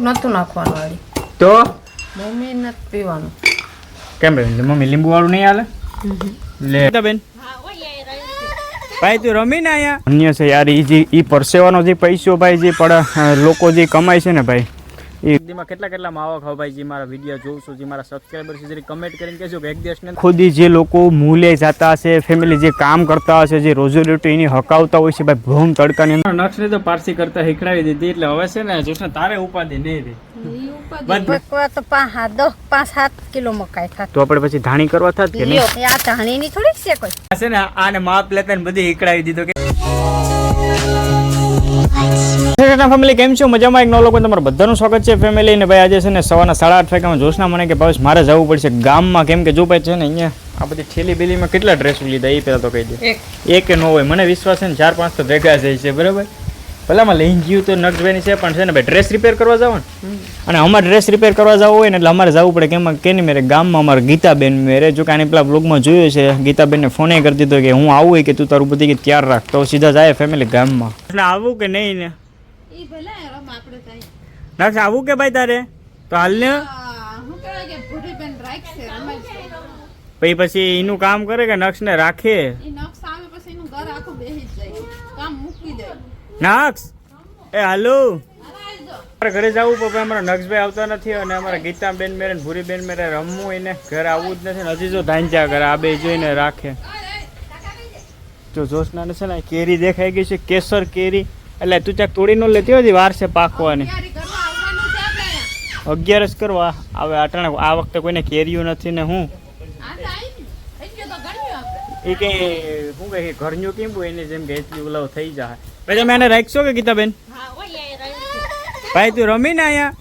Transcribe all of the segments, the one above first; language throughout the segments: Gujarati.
નતું નાખવાનું વાળી. તો? મમ્મી નથી પીવાનું. કેમ બેન મમ્મી લીંબુ વાળું નહીં હાલે? લે. બેન. ભાઈ તું રમી ને અહીંયા. અન્ય છે યાર એ જે એ પરસેવાનો જે પૈસો ભાઈ જે પડ લોકો જે કમાય છે ને ભાઈ દીમાં કેટલા કેટલા માવા ખાવ ભાઈ જે મારા વીડિયો જોઉં છું જે મારા સબસ્ક્રાઈબર છે જરી કમેન્ટ કરીને કહેજો કે એક દિવસ ખુદ જે લોકો મૂલે જતા હશે ફેમિલી જે કામ કરતા હશે જે રોજીરોટી એની હકાવતા હોય છે ભાઈ ભૂમ તડકાની અંદર. નક્ષને તો પારસી કરતા શીખડાવી દીધી એટલે હવે છે ને જોશ તારે ઉપાધિ નહીં રહી. બકવા તો પાંચ હાથ દસ પાંચ સાત કિલો મકાઈ થાત તો આપણે પછી ધાણી કરવા થાત કે નહીં? લ્યો એ આ થોડીક છે કોઈ. છે ને આને માપ લેતા ને બધી હીકડાવી દીધો કે ફેમિલી કેમ છો? મજામાં એક નવ લોકો તમારું બધાનું સ્વાગત છે ફેમિલી ને ભાઈ આજે છે ને સવારના સાડા આઠ વાગ્યામાં જોશના મને કે ભાવેશ મારે જવું પડશે ગામમાં. કેમ કે જો ભાઈ છે ને અહીંયા આ બધી ઠેલી બેલીમાં કેટલા ડ્રેસ લીધા એ પહેલાં તો કહી દે. એક. કે ન હોય. મને વિશ્વાસ છે ને ચાર પાંચ તો ભેગા જાય છે બરાબર? ભલામાં લઈને ગયું તો નક્ષભાઈની છે પણ છે ને ભાઈ ડ્રેસ રિપેર કરવા જાવ ને. અને અમારે ડ્રેસ રિપેર કરવા જવું હોય ને એટલે અમારે જવું પડે. કેમ કેની મેરે ગામમાં અમારે ગીતાબેન મેરે. જો કે આને પેલા બ્લોગમાં જોયું છે. ગીતાબેનને ફોને કરી દીધો કે હું આવું હોય કે તું તારું બધી કે તૈયાર રાખ. તો સીધા જાય ફેમિલી ગામમાં. એટલે આવું કે નહીં ને? ઈ ભલે રમ આપણે કઈ નક્ષ આવું કે ભાઈ તારે? તો હાલ ને હું કહેવાય કે ભૂરી બેન રાખશે પછી પછી એનું કામ કરે કે રાખે? નક્ષ આવે પછી એનું ઘર આખું બેસી જાય. કામ મૂકી દે. નક્ષ? એ હાલો. અમારા ઘરે જવું પણ અમારા નક્ષભાઈ આવતા નથી અને અમારા ગીતા બેન મેરે ભૂરી બેન મેરે રમવું એને ઘરે આવવું જ નથી ને હજી જો ધાંચા કરે આ બે જોઈને રાખે. જો. જોશનાને છે ને કેરી દેખાઈ ગઈ છે કેસર કેરી. એટલે તું ચાક તોડી ન લેતી હોય વાર છે પાકવાની. અગિયારસ કરવા. આવે અટાણે આ વખતે કોઈને કેર્યું નથી ને હું? ને. એ કે શું કહે ઘરનું કેમ હોય? એની જેમ કે એટલી ઓલાવ થઈ જાય. પછી તમે એને રાખશો કે ગીતાબેન? ભાઈ તું રમી ને અહીંયા?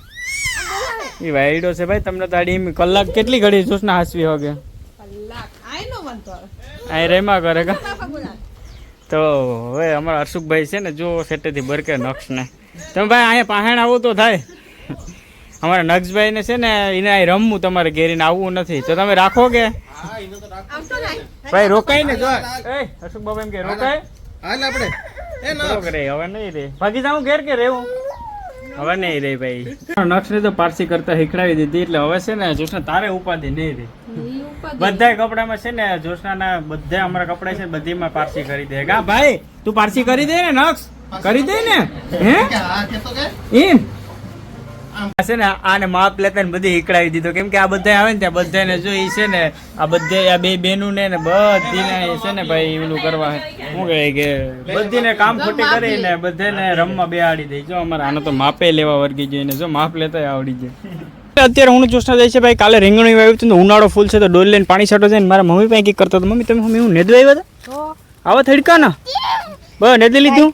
એ વાયડો છે ભાઈ તમને તાડી એમ કલાક કેટલી ઘડી જોશના હાસવી હોગે? કલાક. આઈ નો રેમા કરે કા? તો હવે અમારા હર્ષુકભાઈ છે ને જો સેટેથી બરકે નક્ષને. તમે ભાઈ અહીંયા પાહેણ આવું તો થાય. અમારા નક્ષભાઈને છે ને એને અહીં રમવું તમારે ઘેરીને આવવું નથી. તો તમે રાખો કે? ભાઈ રોકાય ને જો એ હર્ષુક બાબા એમ કે રોકાય? હાલ આપણે. એ ના બરોબર હવે નહીં રે. ભાગી જાઉં ઘેર કે રહેવું? હવે નહીં રે ભાઈ. નક્ષને તો પારસી કરતા હીખડાવી દીધી એટલે હવે છે ને જોશના તારે ઉપાધિ નહીં રે. બધા કપડામાં છે ને જોશનાના બધા અમારા કપડા છે ને બધીમાં પારસી કરી દે. ગા ભાઈ તું પારસી કરી દે ને નક્ષ કરી દે ને? હે? એમ છે ને આને માપ લેતા ને બધી હીકડાવી દીધો. કેમ કે આ બધા આવે ને ત્યાં બધાને જો એ છે ને આ બધે આ બે બેનું ને ને બધીને છે ને ભાઈ એનું કરવા શું કહે કે? બધીને કામ ખોટી કરીને બધાને રમવા બેહાડી દે. જો અમારે આનો તો માપે લેવા વર્ગી જોઈને જો માપ લેતા આવડી જાય. અત્યારે હું જોશના જાય છે ભાઈ કાલે રીંગણી વાવ્યું હતું ને ઉનાળો ફૂલ છે તો ડોલ લઈને પાણી છાંટો છે ને મારા મમ્મી પાસે કંઈક કરતો હતો. મમ્મી તમે મમ્મી હું નેદવા આવ્યા હતા? આવા થડકા ના બસ નેદી લીધું?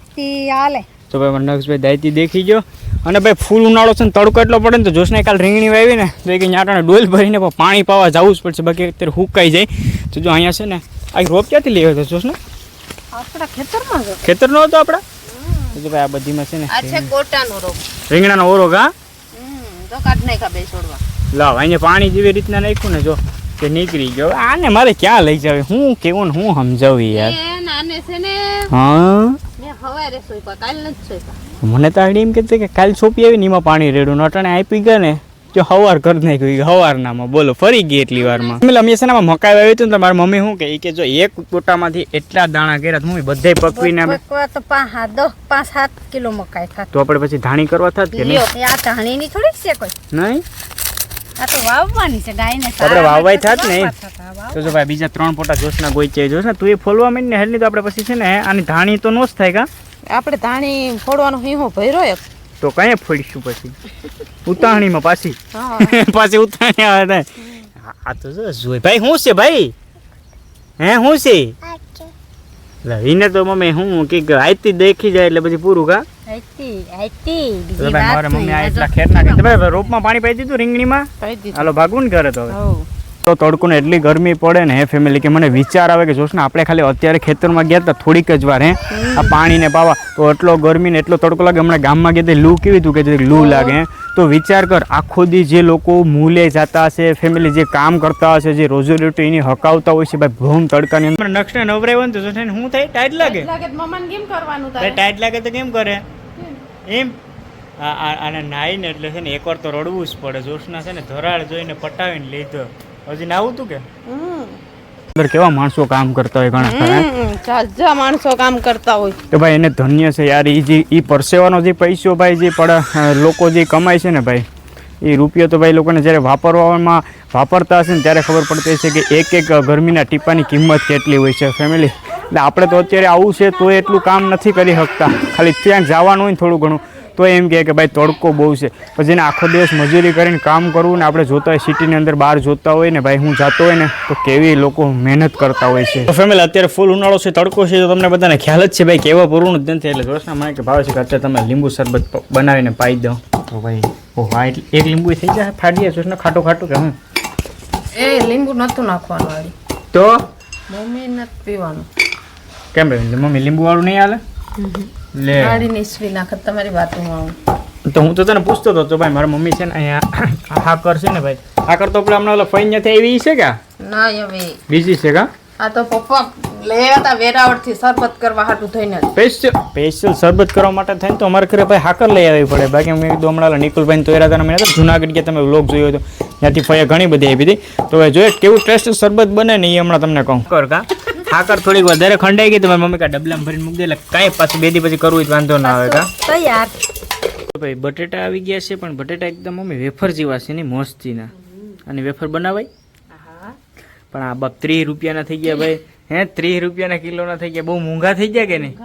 હાલે. તો ભાઈ મારા નક્ષભાઈ દાયતી દેખી ગયો. અને ભાઈ ફૂલ ઉનાળો છે ને તડકો એટલો પડે ને તો જોશને કાલ રીંગણી વાવી ને તો એક ન્યાટાને ડોલ ભરીને પણ પાણી પાવા જવું જ પડશે. બાકી અત્યારે હુકાઈ જાય. તો જો અહીંયા છે ને આ રોપ ક્યાંથી લેવો હતો જોશને? ખેતર ખેતરમાં ખેતરનો હતો આપણા? તો ભાઈ આ બધીમાં છે ને આ છે ગોટાનો રોગ રીંગણાનો ઓરો કા? તો કાઢ નાખા બે છોડવા. લાવ અહીંયા પાણી જેવી રીતના નાખ્યું ને જો કે નીકળી ગયો. આને મારે ક્યાં લઈ જાવે? હું કેવું ને હું સમજાવું યાર. એ છે ને હા? મેં હવારે સોઈપા કાલ નથી સોઈપા મને તો આગળ એમ કહેતી કે કાલ સોંપી આવી ને એમાં પાણી રેડું નટણે આપી ગયા ને જો હવાર કરી નાખ્યું હવારનામાં બોલો ફરી ગઈ એટલી વારમાં. એટલે અમે છે ને મકાઈ વાવી હતું ને મારી મમ્મી શું કહે કે જો એક ગોટામાંથી એટલા દાણા કર્યા તો મમ્મી બધે પકવીને અમે તો પાંચ દસ પાંચ સાત કિલો મકાઈ થાત. તો આપણે પછી ધાણી કરવા થાત કે નહીં? આ ધાણીની થોડીક છે કોઈ? નહીં? આ તો વાવવાની છે ગાયને આપણે વાવવાય થાત ને. તો જો ભાઈ બીજા ત્રણ પોટા જોશના ગોઈ છે જોશ ને તું એ ફોલવા માંડ ને હેલની તો આપણે પછી છે ને આની ધાણી તો નો જ થાય કા? આપણે ધાણી ફોડવાનો હિંહો ભર્યો એક. તો કઈ ફોડીશું પછી? ઉતાણીમાં પાછી? પાછી ઉતાણી આવે ને. આ તો જોઈ. ભાઈ શું છે ભાઈ? હે શું છે? એને તો મમ્મી હું કે આઈતી દેખી જાય એટલે પછી પૂરું કા? મમ્મી આ. એટલા ખેર નાખે તો ભાઈ રોપમાં પાણી પાઈ દીધું રીંગણીમાં? હાલો ભાગવું ને ઘરે તો હવે. તો તડકો એટલી ગરમી પડે ને હે ફેમિલી કે મને વિચાર આવે કે જોશ ને આપણે ખાલી અત્યારે ખેતરમાં ગયા હતા થોડીક જ વાર હે? આ પાણીને પાવા. તો એટલો ગરમી ને એટલો તડકો લાગે હમણાં ગામમાં ગયા તે લૂ કેવી હતું કે લૂ લાગે હે? તો વિચાર કર આખો દી જે લોકો મૂલે જતા હશે ફેમિલી જે કામ કરતા હશે જે રોજીરોટી એની હકાવતા હોય છે ભાઈ ભૂમ તડકાની અંદર. નક્ષને નવરાવ્યો ને તો જોશે ને શું થાય ટાઈટ લાગે? લાગે કેમ કરવાનું ટાઈટ લાગે તો કેમ કરે? એમ? આને નાહીને એટલે છે ને એકવાર તો રડવું જ પડે જોશના છે ને ધરાળ જોઈને પટાવીને લીધો. હજી નાવું તું કે? અંદર કેવા માણસો કામ કરતા હોય ઘણા ખરા? જાજા માણસો કામ કરતા હોય. તો ભાઈ એને ધન્ય છે યાર એ જે એ પરસેવાનો જે પૈસો ભાઈ જે પડ લોકો જે કમાય છે ને ભાઈ એ રૂપિયો તો ભાઈ લોકોને જ્યારે વાપરવામાં વાપરતા હશે ને ત્યારે ખબર પડતી હશે કે એક એક ગરમીના ટીપાની કિંમત કેટલી હોય છે ફેમિલી એટલે આપણે તો અત્યારે આવું છે તો એટલું કામ નથી કરી શકતા. ખાલી ત્યાં જવાનું હોય ને થોડું ઘણું. તો એમ કહે કે ભાઈ તડકો બહુ છે. પછી એને આખો દિવસ મજૂરી કરીને કામ કરવું ને આપણે જોતા હોય સિટીની અંદર બહાર જોતા હોય ને ભાઈ હું જાતો હોય ને તો કેવી લોકો મહેનત કરતા હોય છે. ફેમિલી અત્યારે ફૂલ ઉનાળો છે તડકો છે તો તમને બધાને ખ્યાલ જ છે ભાઈ કેવા પૂરું જ નથી. એટલે જોશના મને કે ભાવે છે કે અત્યારે તમે લીંબુ શરબત બનાવીને પાઈ દો. તો ભાઈ ઓ હા એટલે એક લીંબુ થઈ જાય ફાડી જોશના ખાટું ખાટું કે હું? એ લીંબુ નતું નાખવાનું વાળી. તો? મમ્મી નથી પીવાનું. કેમ ભાઈ મમ્મી લીંબુ વાળું નહીં હાલે? લે. નાખત તમારી વાતમાં આવું. તો હું તો તને પૂછતો હતો તો ભાઈ મારા મમ્મી છે ને અહીંયા હાકર છે ને ભાઈ. હાકર તો આપણે હમણાં ઓલા ફઈ નથી એવી છે કે ના હવે બીજી છે કા? આ તો પપ્પા લઈ હતા વેરાવળથી સરબત કરવા હાટું થઈને. સ્પેશિયલ સ્પેશિયલ શરબત કરવા માટે થઈને તો અમારે ઘરે ભાઈ હાકર લઈ આવવી પડે. બાકી અમે કીધું હમણાં નિકુલભાઈ તો એરા તને મેં જુનાગઢ ગયા તમે વ્લોગ જોયો હતો ત્યાંથી ફઈએ ઘણી બધી આવી હતી. તો હવે જોઈએ કેવું ટેસ્ટ શરબત બને ને એ હમણાં તમને કહું. કર કા? હાકર થોડીક વધારે ખંડાઈ ગઈ તમારી મમ્મી કા ડબલામાં ભરીને મૂકી દે. એટલે કાંઈ પાછું બે દી પછી કરવું જ વાંધો ના આવે કા? તૈયાર. તો ભાઈ બટેટા આવી ગયા છે પણ બટેટા એકદમ મમ્મી વેફર જેવા છે ને મોસ્તીના. અને વેફર બનાવાય? પણ આ બાપ ત્રીસ રૂપિયાના થઈ ગયા ભાઈ. હે ત્રીસ રૂપિયાના કિલોના થઈ ગયા. બહુ મોંઘા થઈ ગયા કે નહીં?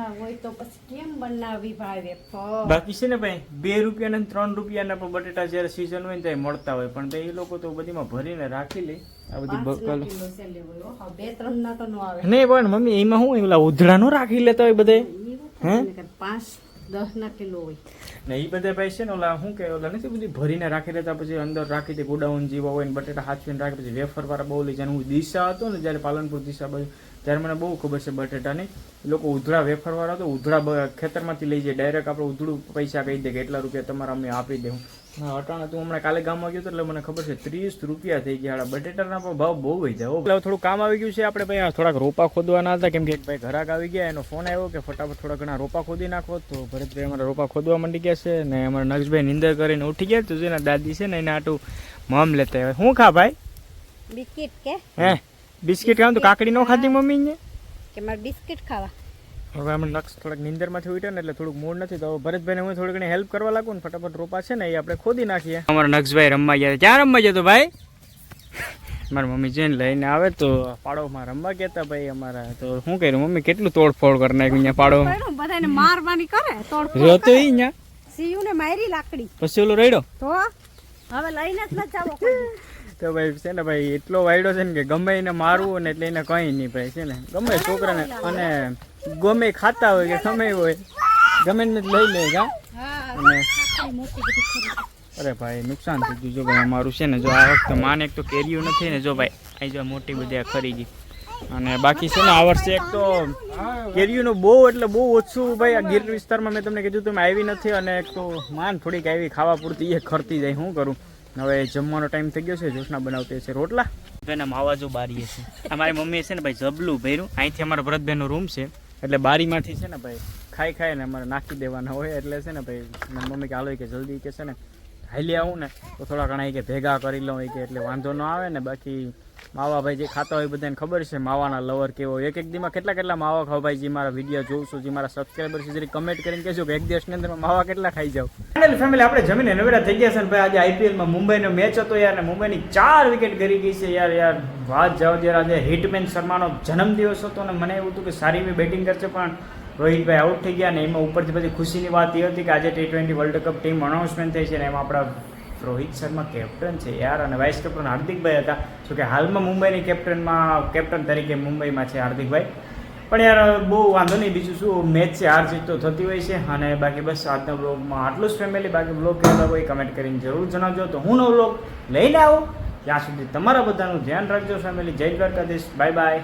બાકી છે ને ભાઈ બે રૂપિયાના ને ત્રણ રૂપિયાના પણ બટેટા જ્યારે સીઝન હોય ને ત્યારે મળતા હોય. પણ એ લોકો તો બધીમાં ભરીને રાખી લે. આ બધી બકલ નહીં પણ મમ્મી એમાં શું ઓલા ઉધડા નો રાખી લેતા હોય બધે હે? પાંચ દસ ના કિલો હોય. ને એ બધા ભાઈ છે ને ઓલા શું કે ઓલા નથી બધી ભરીને રાખી લેતા? પછી અંદર રાખી દે ગોડાઉન જેવા હોય ને બટેટા હાચવીને રાખી પછી વેફર વાળા બહુ લઈ જાય હું દિશા હતો ને જ્યારે પાલનપુર દિશા બાજુ ત્યારે મને બહુ ખબર છે બટેટાની. લોકો ઉધડા વેફરવાળા તો ઉધડા ખેતરમાંથી લઈ જાય. ડાયરેક્ટ આપણે ઉધડું પૈસા કહી દે કે એટલા રૂપિયા તમારા અમે આપી દઉં હા. અટાણા તું હમણાં કાલે ગામમાં ગયો હતો એટલે મને ખબર છે ત્રીસ રૂપિયા થઈ ગયા બટેટાના પણ ભાવ બહુ વહી જાય એટલે થોડું કામ આવી ગયું છે આપણે ભાઈ થોડાક રોપા ખોદવાના હતા. કેમ કે એક ભાઈ ઘરાક આવી ગયા એનો ફોન આવ્યો કે ફટાફટ થોડા ઘણા રોપા ખોદી નાખો. તો ભરતભાઈ અમારા રોપા ખોદવા માંડી ગયા છે ને અમારા નક્ષભાઈ નિંદર કરીને ઉઠી ગયા તો જેના દાદી છે ને એને આટું મમ લેતા આવ્યા. હું ખા ભાઈ? બિસ્કિટ કે? હે? બિસ્કિટ ખાવ તો કાકડી નો ખાધી મમ્મી ને કે મારે બિસ્કિટ ખાવા. હવે અમે નક્સ થોડાક નિંદરમાંથી ઉઠ્યા ને એટલે થોડુંક મૂડ નથી. તો હવે ભરતભાઈને હું થોડી ઘણી હેલ્પ કરવા લાગુ ને ફટાફટ રોપા છે ને એ આપણે ખોદી નાખીએ. અમારા નક્ષભાઈ રમવા ગયા. ક્યાં રમવા ગયા તો ભાઈ? મારા મમ્મી જઈને લઈને આવે તો પાડોમાં રમવા કહેતા ભાઈ અમારા. તો શું કર્યું? મમ્મી કેટલું તોડફોડ કરી નાખ્યું અહીંયા પાડો બધાને મારવાની કરે? તોડફોડ તો ઈ અહીંયા? સીયુ ને મારી લાકડી. પછી ઓલો રેડો તો હવે લઈને જ ન જાવો કોઈ. તો ભાઈ છે ને ભાઈ, એટલો વાયડો છે ને કે ગમે એને મારવું ને એટલે એને કંઈ નહીં ભાઈ, છે ને? ગમે છોકરાને અને ગમે ખાતા હોય કે ગમે હોય, ગમે ને લઈ લે કા? અને અરે ભાઈ, નુકસાન થઈ ગયું જો ભાઈ, અમારું છે ને જો આ વખતે માને એક તો કેરીયું નથી ને જો ભાઈ અહીં જો મોટી બધી ખરી ગઈ. અને બાકી છે ને આ વર્ષે એક તો કેરીઓનું બહુ એટલે બહુ ઓછું ભાઈ, આ ગીર વિસ્તારમાં મેં તમને કીધું, તમે આવી નથી અને એક તો માન થોડીક આવી ખાવા પૂરતી એ ખરતી જાય શું કરું? હવે જમવાનો ટાઈમ થઈ ગયો છે, જોશના બનાવતી છે રોટલા. બેના માવાજો બારીએ બારી છે અમારી મમ્મી છે ને ભાઈ જબલું ભર્યું. અહીંથી અમારા ભરતભાઈનો રૂમ છે. એટલે બારીમાંથી છે ને ભાઈ ખાઈ ખાઈ ને અમારે નાખી દેવાના હોય એટલે છે ને ભાઈ મમ્મી કે હાલો કે જલ્દી કે છે ને. હાલી આવું ને, તો થોડા ઘણા કે ભેગા કરી લઉં કે એટલે વાંધો ન આવે ને, બાકી માવા ભાઈ જે ખાતા હોય બધાને ખબર છે, માવાના લવર કેવો એક એક દીમાં કેટલા કેટલા માવા ખાવ ભાઈ, જે મારા વીડિયો જોઉં છું, જે મારા સબસ્ક્રાઈબર છે, જરી કમેન્ટ કરીને કહેજો કે એક દિવસની અંદર માવા કેટલા ખાઈ જાવ ફાઇનલ ફેમિલી આપણે જમીને નવેરા થઈ ગયા છે ભાઈ, આજે આઈપીએલમાં મુંબઈનો મેચ હતો યાર, ને મુંબઈની ચાર વિકેટ ગરી ગઈ છે યાર યાર. વાત જાવ જયારે આજે હિટમેન શર્માનો જન્મદિવસ હતો ને મને એવું હતું કે સારી એવી બેટિંગ કરશે, પણ રોહિતભાઈ આઉટ થઈ ગયા ને એમાં ઉપરથી પછી ખુશીની વાત એ હતી કે આજે T twenty world cup team announcement થઈ છે ને એમાં આપણા રોહિત શર્મા કેપ્ટન છે યાર અને વાઇસ કેપ્ટન હાર્દિકભાઈ હતા. જો કે હાલમાં મુંબઈની કેપ્ટનમાં કેપ્ટન તરીકે મુંબઈમાં છે હાર્દિકભાઈ પણ યાર, બહુ વાંધો નહીં, બીજું શું? મેચ છે, હાર જીત તો થતી હોય છે. અને બાકી બસ આજના બ્લોગમાં આટલું જ ફેમિલી બાકી બ્લોગ કહેતા હોય કમેન્ટ કરીને જરૂર જણાવજો. તો હું નવો બ્લોગ લઈને આવું. ત્યાં સુધી તમારા બધાનું ધ્યાન રાખજો ફેમિલી જય દ્વારકાધીશ. Bye bye